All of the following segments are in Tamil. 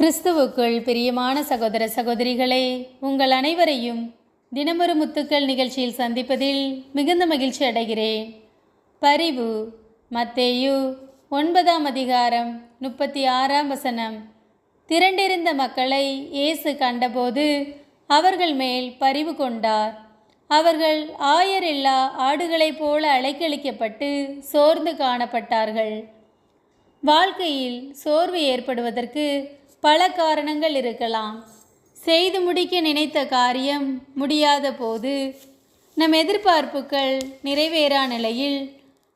கிறிஸ்துவுக்குள் பிரியமான சகோதர சகோதரிகளே உங்கள் அனைவரையும் தினமொரு முத்துக்கள் நிகழ்ச்சியில் சந்திப்பதில் மிகுந்த மகிழ்ச்சி அடைகிறேன். பரிவு மத்தேயு ஒன்பதாம் அதிகாரம் முப்பத்தி ஆறாம் வசனம். திரண்டிருந்த மக்களை இயேசு கண்டபோது அவர்கள் மேல் பரிவு கொண்டார். அவர்கள் ஆயரில்லா ஆடுகளைப் போல அலைக்கழிக்கப்பட்டு சோர்ந்து காணப்பட்டார்கள். வாழ்க்கையில் சோர்வு ஏற்படுவதற்கு பல காரணங்கள் இருக்கலாம். செய்து முடிக்க நினைத்த காரியம் முடியாத போது நம் எதிர்பார்ப்புகள் நிறைவேறா நிலையில்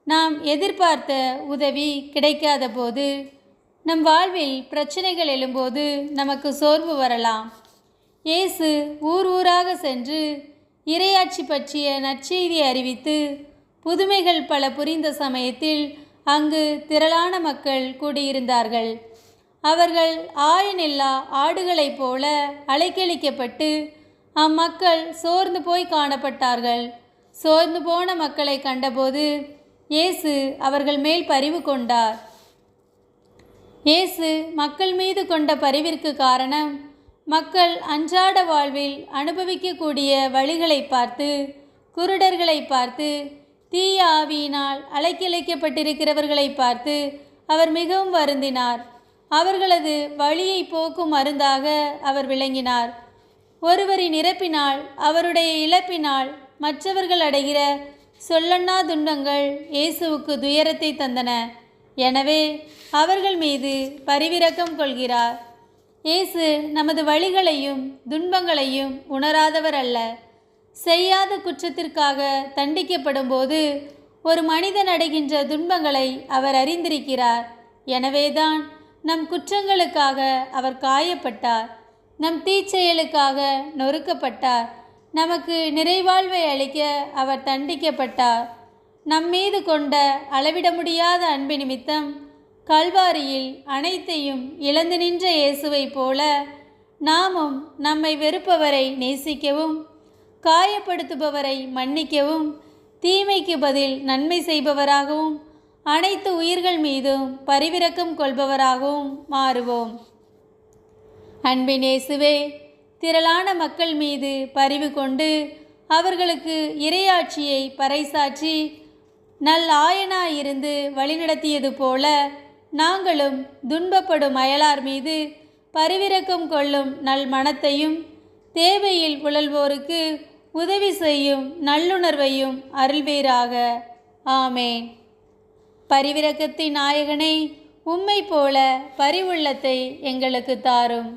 நாம் எதிர்பார்த்த உதவி கிடைக்காத போது நம் வாழ்வில் பிரச்சனைகள் எழும்போது நமக்கு சோர்வு வரலாம். இயேசு ஊர் ஊராக சென்று இரையாட்சி பற்றிய நற்செய்தி அறிவித்து புதுமைகள் பல புரிந்த சமயத்தில் அங்கு திரளான மக்கள் கூடியிருந்தார்கள். அவர்கள் ஆயனில்லா ஆடுகளைப் போல அலைக்கழிக்கப்பட்டு அம்மக்கள் சோர்ந்து போய் காணப்பட்டார்கள். சோர்ந்து போன மக்களை கண்டபோது இயேசு அவர்கள் மேல் பரிவு கொண்டார். இயேசு மக்கள் மீது கொண்ட பரிவிற்கு காரணம் மக்கள் அன்றாட வாழ்வில் அனுபவிக்கக்கூடிய வழிகளை பார்த்து குருடர்களை பார்த்து தீய ஆவியினால் அலைக்கிழைக்கப்பட்டிருக்கிறவர்களை பார்த்து அவர் மிகவும் வருந்தினார். அவர்களது வழியை போக்கும் மருந்தாக அவர் விளங்கினார். ஒருவரின் இறப்பினால் அவருடைய இழப்பினால் மற்றவர்கள் அடைகிற சொல்லண்ணா துன்பங்கள் இயேசுவுக்கு துயரத்தை தந்தன. எனவே அவர்கள் மீது பரிவிரக்கம் கொள்கிறார். இயேசு நமது வழிகளையும் துன்பங்களையும் உணராதவர் அல்ல. செய்யாத குற்றத்திற்காக தண்டிக்கப்படும்போது ஒரு மனிதன் அடைகின்ற துன்பங்களை அவர் அறிந்திருக்கிறார். எனவேதான் நம் குற்றங்களுக்காக அவர் காயப்பட்டார். நம் தீச்செயலுக்காக நொறுக்கப்பட்டார். நமக்கு நிறைவாழ்வை அளிக்க அவர் தண்டிக்கப்பட்டார். நம்மீது கொண்ட அளவிட முடியாத அன்பு நிமித்தம் கல்வாரியில் அனைத்தையும் இழந்து நின்ற இயேசுவைப் போல நாமும் நம்மை வெறுப்பவரை நேசிக்கவும் காயப்படுத்துபவரை மன்னிக்கவும் தீமைக்கு பதில் நன்மை செய்பவராகவும் அனைத்து உயிர்கள் மீதும் பரிவிரக்கம் கொள்பவராகவும் மாறுவோம். அன்பின் இயேசுவே திரளான மக்கள் மீது பரிவு கொண்டு அவர்களுக்கு இறையாட்சியை பறைசாற்றி நல் ஆயனாயிருந்து வழிநடத்தியது போல நாங்களும் துன்பப்படும் அயலார் மீது பரிவிரக்கம் கொள்ளும் நல் மனத்தையும் தேவையில் புழல்வோருக்கு உதவி செய்யும் நல்லுணர்வையும் அருள்வீராக. ஆமேன். பரிவிரக்கத்தின் நாயகனே உம்மை போல பரிவுள்ளத்தை எங்களுக்கு தாரும்.